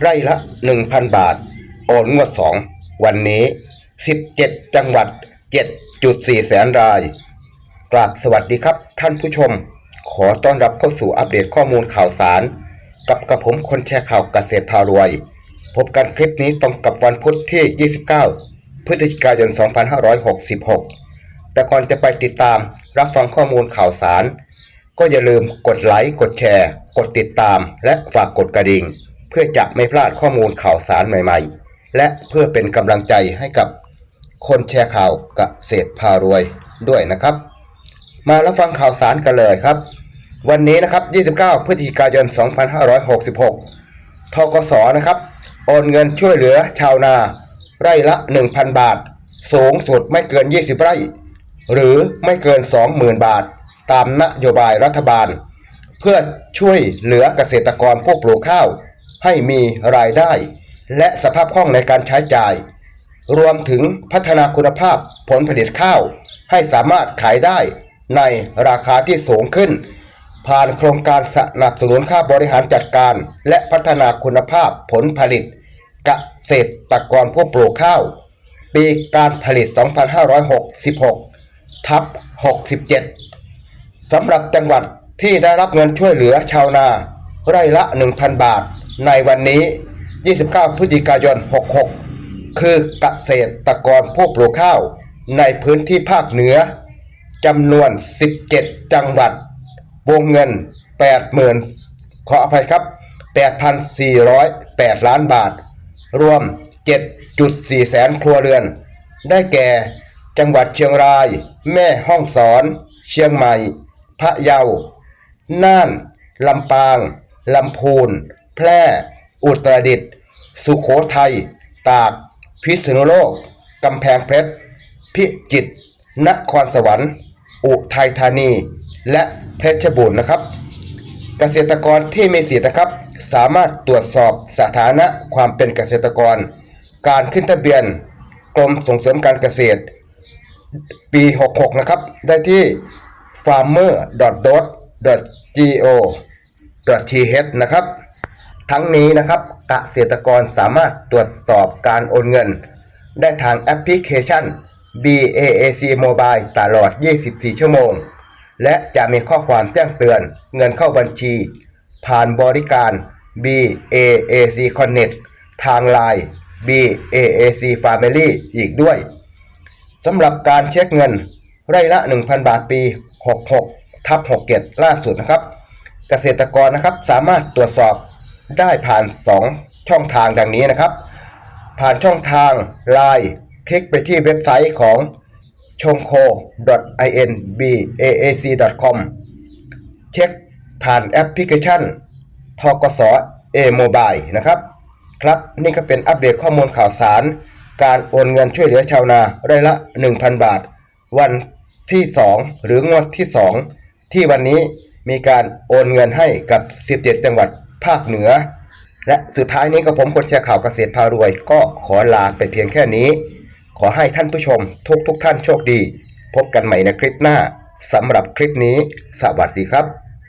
ไร่ละ 1,000 บาท โอนงวด 2 วันนี้ 17 จังหวัด 7.4 แสนรายกราบสวัสดีครับท่านผู้ชม ขอต้อนรับเข้าสู่อัปเดตข้อมูลข่าวสาร กับกระผมคนแชร์ข่าวเกษตรพารวย พบกันคลิปนี้ตรงกับวันพุธที่ 29 พฤศจิกายน 2566 แต่ก่อนจะไปติดตามรับฟังข้อมูลข่าวสาร ก็อย่าลืมกดไลค์กดแชร์ กดติดตาม และฝากกดกระดิ่ง พื่อจะไม่พลาดข้อมูลข่าวสารใหม่ๆ และเพื่อเป็นกำลังใจให้กับคนแชร์ข่าวเกษตรพารวยด้วยนะครับ มารับฟังข่าวสารกันเลยครับ วันนี้นะครับ 29 พฤศจิกายน 2566 ทกสนะครับ โอนเงินช่วยเหลือชาวนา ไร่ละ 1,000 บาท สูงสุดไม่เกิน 20 ไร่ หรือไม่เกิน 20,000 บาท ตามนโยบายรัฐบาล เพื่อช่วยเหลือเกษตรกรผู้ปลูกข้าว ให้มีรายได้ และสภาพคล่องในการใช้จ่าย รวมถึงพัฒนาคุณภาพผลผลิตข้าว ให้สามารถขายได้ในราคาที่สูงขึ้น ผ่านโครงการสนับสนุนค่าบริหารจัดการ และพัฒนาคุณภาพผลผลิตเกษตรกรผู้ปลูกข้าว ปีการผลิต 2566 ทับ 67 สำหรับจังหวัดที่ได้รับเงินช่วยเหลือชาวนา ไร่ละ 1,000 บาท ในวันนี้ 29 พฤศจิกายน 66 คือเกษตรกรผู้ปลูกข้าวในพื้นที่ภาคเหนือจำนวน 17 จังหวัด วงเงิน 80,000 ขออภัยครับ 8,408 ล้านบาท รวม 7.4 แสนครัวเรือน ได้แก่จังหวัดเชียงราย แม่ฮ่องสอน เชียงใหม่ พะเยา น่าน ลำปาง ลำพูน แพร่ อุตรดิตถ์สุโขทัย ตาก พิษณุโลก กำแพงเพชร พิจิตร นครสวรรค์ อุทัยธานี และเพชรบูรณ์นะครับ เกษตรกรที่มีสิทธิ์นะครับ สามารถตรวจสอบสถานะความเป็นเกษตรกร การขึ้นทะเบียน กรมส่งเสริมการเกษตร ปี 66 นะครับ ได้ที่ farmer.dot.go.th นะครับ ทั้งนี้นะครับเกษตรกรสามารถตรวจสอบการโอนเงิน ได้ทางแอปพลิเคชัน BAAC Mobile ตลอด 24 ชั่วโมง และจะมีข้อความแจ้งเตือนเงินเข้าบัญชี ผ่านบริการ BAAC Connect ทาง Line BAAC Family อีกด้วยสำหรับการเช็คเงินไร่ละ 1,000 บาทปี 66ทับ67 ล่าสุดนะครับ เกษตรกรนะครับสามารถตรวจสอบ ได้ผ่าน 2 ช่องทางดังนี้นะครับ ผ่านช่องทาง Line คลิกไปที่เว็บไซต์ของ c h o n k o inbaac.com เช็คผ่านแอปพลิเคชันทกส A Mobile นะครับ ครับนี่ก็เป็นอัปเดตข้อมูลข่าวสาร การโอนเงินช่วยเหลือชาวนาไร่ละ 1,000 บาท วันที่ 2 หรืองวดที่ 2 ที่วันนี้มีการโอนเงินให้กับ 17 จังหวัด ภาคเหนือ และสุดท้ายนี้ก็ผมคนแชร์ข่าวเกษตรพารวย ก็ขอลาไปเพียงแค่นี้ ขอให้ท่านผู้ชมทุกทุกท่านโชคดี พบกันใหม่ในคลิปหน้าสำหรับคลิปนี้ สวัสดีครับ